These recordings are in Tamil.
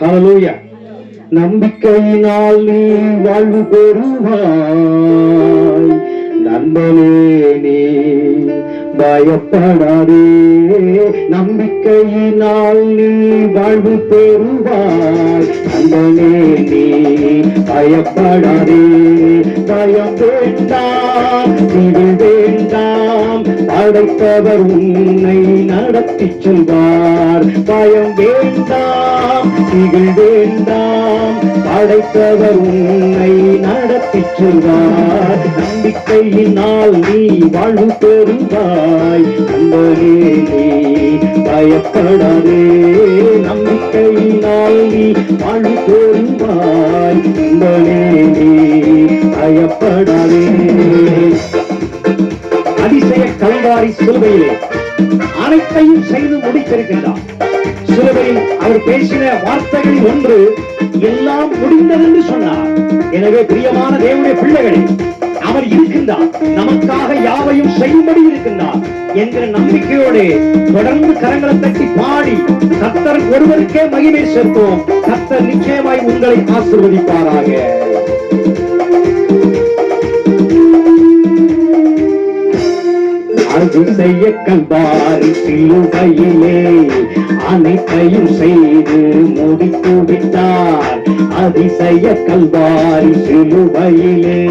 ஹalleluya நம்பிக்கையினால் நீ வாழ்வு பெறுவாய். நண்பனே நீ பயப்படாதே. நம்பிக்கையினால் நீ வாழ்வு பெறுவாய். நண்பனே நீ பயப்படாதே. பயம் வேண்டாம் திகில் வேண்டாம். படைத்தவர் உன்னை நடத்தி செல்வார். பயம் வேண்டாம் திகழ் வேண்டாம் படைத்தவர் உன்னை நடத்தி செல்வார். நம்பிக்கையினால் நீ வாழ்வு பெறுவாய். நம்பரே நீ பயப்படாதே. நம்பிக்கையினால் நீ வாழ்வு பெறுவாய். நம்பரே நீ பயப்படாதே. கல்வாரி சிலுவையிலே அனைத்தையும் செய்து முடித்திருக்கின்றார். சிலுவையில் அவர் பேசின வார்த்தைகளில் ஒன்று எல்லாம் முடிந்தது என்று சொன்னார். எனவே பிரியமான தேவனுடைய பிள்ளைகளே அவர் இருக்கின்றார். நமக்காக யாவையும் செய்யும்படி இருக்கின்றார் என்கிற நம்பிக்கையோடு தொடர்ந்து கரங்களை தட்டி பாடி கத்தர் ஒருவருக்கே மகிமை சேர்ப்போம். கத்தர் நிச்சயமாய் உங்களை ஆசிர்வதிப்பாராக. அதிசய கல்வாரி சிலுவையிலே அனைத்தையும் செய்து முடித்து விட்டார். அதிசய கல்வாரி சிலுவையிலே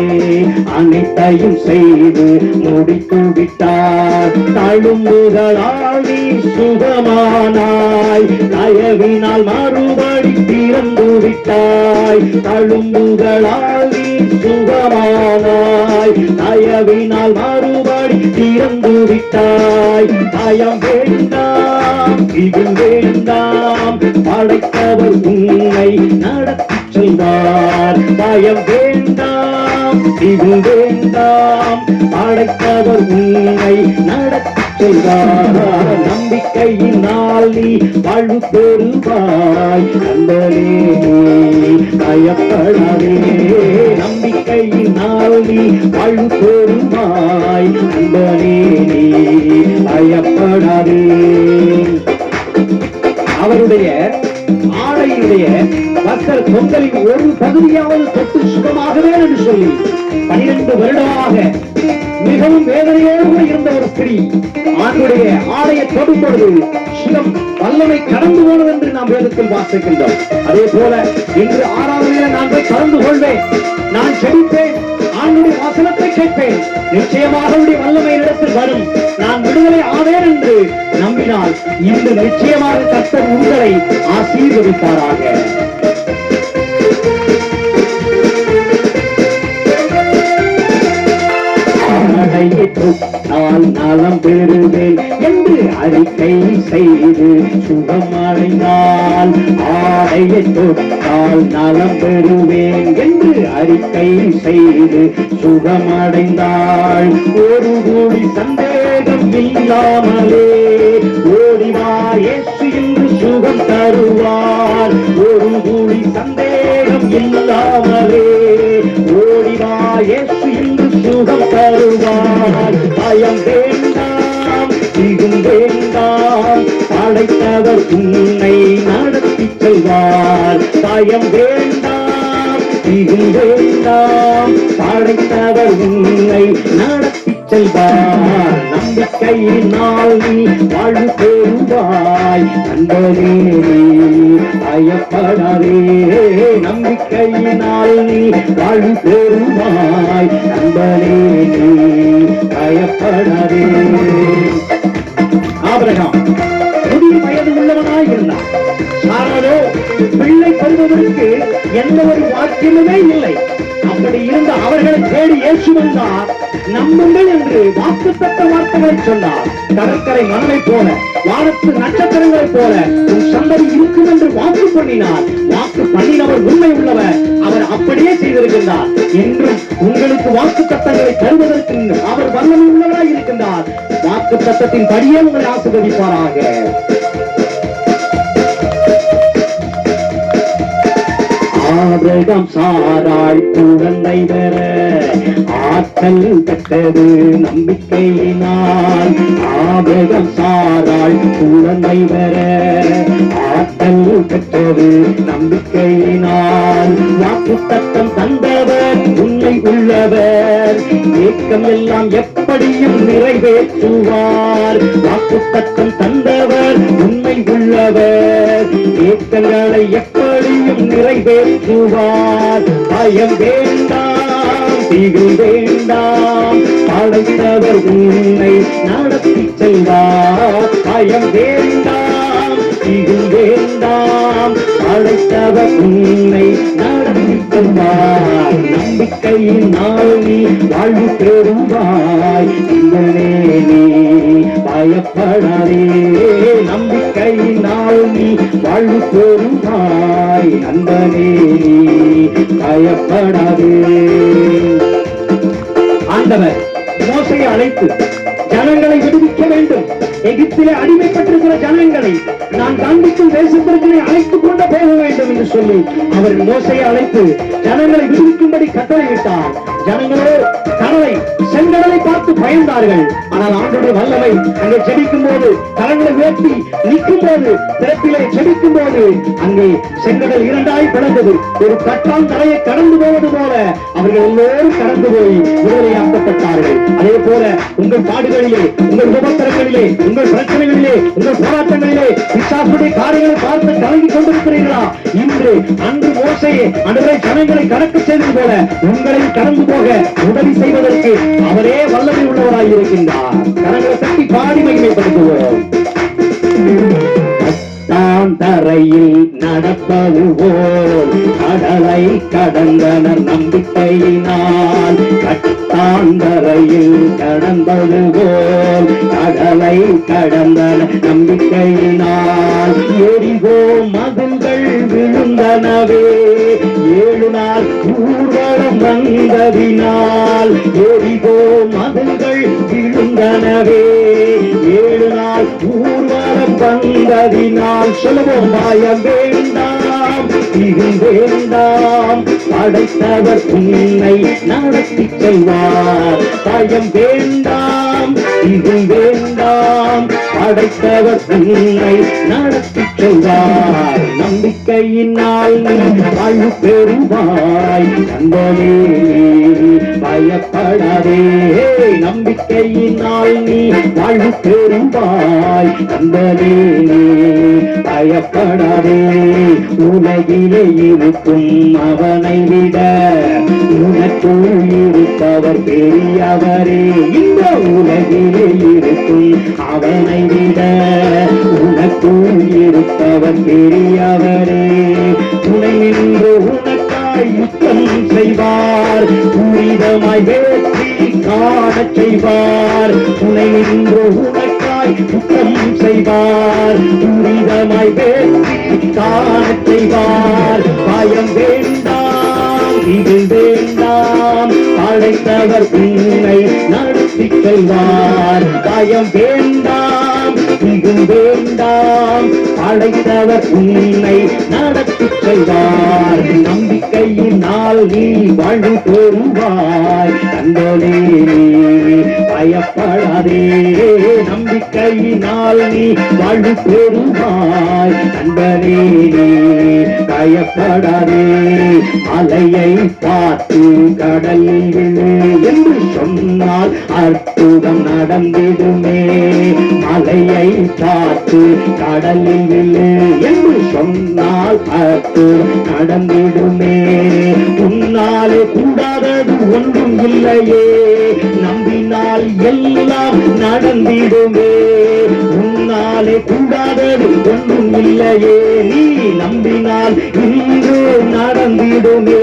அனைத்தையும் செய்து முடித்து விட்டார். தழும்புகளால் நீ சுகமானாய். தயவினால் மறுபடி திறந்து விட்டாய். தழும்புகளால் நீ சுகமானாய். தயவினால் மறுபடி திறந்து விட்டாய். பயம் வேண்டாம். இதில் வேண்டாம் படைத்தவர் உன்னை நடத்தி செல்வார் பயம் வேண்டாம் இதில் வேண்டாம் படைத்தவர் உன்னை நடத்தி செல்வார் நம்பிக்கையினால் நீ வாழ்வு பெறுவாய். நண்பனே பயப்படவே நம்பிக்கையினால் நீ வாழ்வு பெறுவாய். நண்பனே நீ பயப்படாதே. மக்கள் ஒரு பகுதியாவது தொட்டு சுகமாகவே என்று சொல்லி பனிரெண்டு வருடமாக மிகவும் வேதனையோடு இருந்த ஒரு ஸ்திரீ ஆண்டுடைய ஆடையை தொடும் பொழுது சுகம் வல்லமை கடந்து போனது என்று நாம் வேதத்தில் வாசிக்கின்றோம். அதே போல இன்று ஆறாவது நான் போய் கலந்து கொள்வேன். நான் செடிப்பேன் ஆண்டுடைய வசனத்தை கேட்பேன். நிச்சயமாக அவருடைய வல்லமை இடத்தில் வரும். நான் விடுதலை ஆவேன் என்று நம்பினால் இன்று நிச்சயமாக கர்த்தர் உங்களை ஆசீர்வதிப்பாராக. ஆடையை நான் நலம் பெறுவேன் என்று அறிக்கை செய்து சுகமடைந்தால் ஆடையை தொட்டால் நலம் பெறுவேன் என்று அறிக்கை செய்து சுகமடைந்தாள். ஒரு கூடி சந்தேகம் இல்லாமலே ஓடிவா என்று சுகம் தருவார். நடத்தி தாயம் வேண்டாம் இதில் வேண்டாம். படைத்தவர் உன்னை நடத்தி செல்வார். நம்பிக்கையினால் நீ வாழ்வு பெறுவாய். நண்பரே பயப்படவே நம்பிக்கையினால் நீ வாழ்வு பெறுவாய். நண்பரே பயப்படவே ஆபரகம். புதிய வயது உள்ளவனாய் இருந்தான் பிள்ளை பெறுவதற்கு எந்த ஒரு வாக்கியமுமே இல்லை. அப்படி இருந்த அவர்களை தேடி ஏற்று வந்தார். நம்புங்கள் என்று வாக்குத்தட்ட வார்த்தைகளை சொன்னார். கடற்கரை மணலை போல வானத்து நட்சத்திரங்களைப் போல உன் சந்ததி இருக்கும் என்று வாக்கு பண்ணினார். வாக்கு பண்ணினவர் உண்மை உள்ளவர். அவர் அப்படியே செய்திருக்கின்றார். என்றும் உங்களுக்கு வாக்கு தத்தங்களை தருவதற்கு அவர் வல்லமை உள்ளவராய் இருக்கின்றார். வாக்கு தத்தத்தின் படியே உங்களை ஆசிர்வதிப்பாராக. ஆபிரகம் சாராள் குழந்தை பெற. ஆற்றல் பெற்றது நம்பிக்கையினால். ஆபகம் சாராள் குழந்தை பெற. ஆற்றல் பெற்றது நம்பிக்கையினால். வாக்கு தத்தம் தந்தவர் உண்மை உள்ளவர். ஏக்கம் எல்லாம் எப்படியும் நிறைவேற்றுவார். வாக்கு தத்தம் தந்தவர் உண்மை உள்ளவர். ஏக்கங்களை எப்படியும் நிறைவேற்றுவார். பயம் வேண்டாம் திகில் வேண்டாம். படைத்தவர் உன்னை நடத்தி செல்வார். பயம் வேண்டாம் திகில் வேண்டாம். படைத்தவர் உன்னை நடத்தி செல்வார். நம்பிக்கையினால் நாளி வாழ்வு பெறுவாய். இந்தனே நீ பயப்படாதே. நம்பிக்கையினால் நாளி வாழ்வு பெறுவாய். நண்பனே நீ பயப்படாதே. ஆண்டவர் மோசையை அழைத்து ஜனங்களை விடுவிக்க வேண்டும். எகிப்திலே அடிமைப்பட்டிருக்கிற ஜனங்களை நான் காண்பிக்கும் தேசத்திற்கு அழைத்துக் கொண்டு போக வேண்டும் என்று சொல்லி அவர் மோசையை அழைத்து ஜனங்களை விடுவிக்கும்படி கட்டளையிட்டார். ஜனங்களோ கடலை செங்கடலை பார்த்து பயந்தார்கள். ஆனால் ஆண்டுடைய வல்லமை அங்கே செபிக்கும் போது கடலை உயர்த்தி நிற்கும் போது பிறப்பிலே செடிக்கும் போது அங்கே செங்கடல் இரண்டாய் பிளந்தது. ஒரு கட்டால் தலையை கடந்து போவது போல அவர்கள் எல்லோரும் கடந்து போய் விடுதலையாக்கப்பட்டார்கள் அதே போல உங்கள் பாடுகளிலே உங்கள் உபத்திரங்களிலே உங்கள் பிரச்சனைகளிலே உங்கள் போராட்டங்களிலே விசாசுடைய காரியங்களை பார்த்து கலங்கி கொண்டிருக்கிறீர்களா? இன்று அன்று மோசையை அன்றைய ஜனங்களை கடக்க செய்தது போல உங்களையும் கடந்து போக உதவி செய்வதற்கு அவரே வல்லமை உள்ளவராய் இருக்கின்றார் கரங்களை தட்டி பாடி மகிமைப்படுத்துவோம். தரையில் நடப்பது போல் கடலை கடந்தனர் நம்பிக்கையினால். கட்டாந்தரையில் கடந்தது போல் கடலை கடந்தனர் நம்பிக்கையினால். எரிவோ மதில்கள் விழுந்தனவே. வந்ததினால் எரிபோ மதங்கள் விழுந்தனவே. ஏழு நாள் ஊர்வலம் வந்ததினால் சொல்லுவோம் பயம் வேண்டாம் இது வேண்டாம். படைத்தவர் உன்னை நடத்தி செல்வார். பயம் வேண்டாம் இது வேண்டாம். அடைத்தவர் தன்னை நடத்தி செல்வார் நம்பிக்கையினால் வாழ்வு பெறுவாய். நண்பனே பயப்படாதே. நம்பிக்கையினால் நீ வாழ்வு பெறுவாய். நண்பனே பயப்படாதே. உலகிலே இருக்கும் அவனை விட உனக்குள் இருப்பவர் பெரியவரே. இந்த உலகிலே இருக்கும் அவனை விட உனக்குள் இருப்பவர் பெரியவரே. துணை நின்று உனக்காய் யுத்தம் செய்வார். துரிதமாய் வெற்றி காணச் செய்வார். துணை நின்று உனக்காய் யுத்தம் செய்வார். துரிதமாய் வெற்றி காணச் செய்வார். பயம் வேண்டாம் இது வேண்டாம். அழைத்தவர் உன்னை நடத்தி செல்வார் பயம் வேண்டாம் இது வேண்டாம். அழைத்தவர் உன்னை நடத்தி செல்வார் நம்பிக்கையினால் நீ வாழ்வு பெறுவாய். தந்தோனே பயப்படாதே. நம்பிக்கையினால் நீ வாழ்வு பெறுவாய். நண்பனே பயப்படாதே அலையை பார்த்து கடலில் என்று சொன்னால் அற்புதம் நடந்திடுமே. மலையை பார்த்து கடலில் என்று சொன்னால் அற்புதம் நடந்திடுமே. உன்னாலே கூடாதது ஒன்றும் இல்லையே. நம்ப நம்பினால் எல்லாம் நடந்திடுமே. உன்னாலே கூடாதது ஒன்றும் இல்லையே. நீ நம்பினால் இன்று நடந்திடுமே.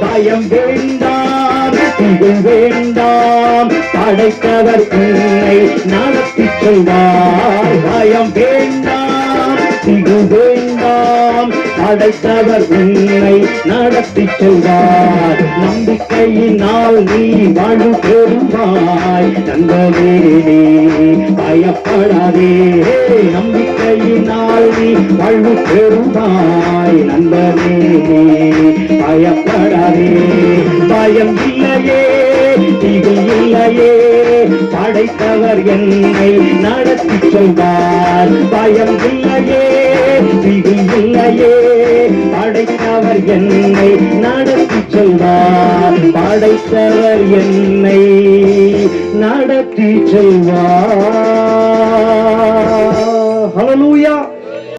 பயம் வேண்டாம் இது வேண்டாம். படைத்தவர் உன்னை நடத்தி செல்வார். பயம் வேண்டாம். படைத்தவர் உன்னை நடத்தி செல்வார். நம்பிக்கையினால் நீ வாழ்வு பெறுவாய் நண்பனே நீ பயப்படாதே. நம்பிக்கையினால் நீ வாழ்வு பெறுவாய் நண்பனே நீ பயப்படாதே. பயம் இல்லையே படைத்தவர் என்னை நடத்தி செல்வார். பயம் இல்லையே திகில் இல்லையே படைத்தவர் என்னை நடத்தி செல்வார். படைத்தவர் என்னை நடத்தி செல்வார். ஹலலூயா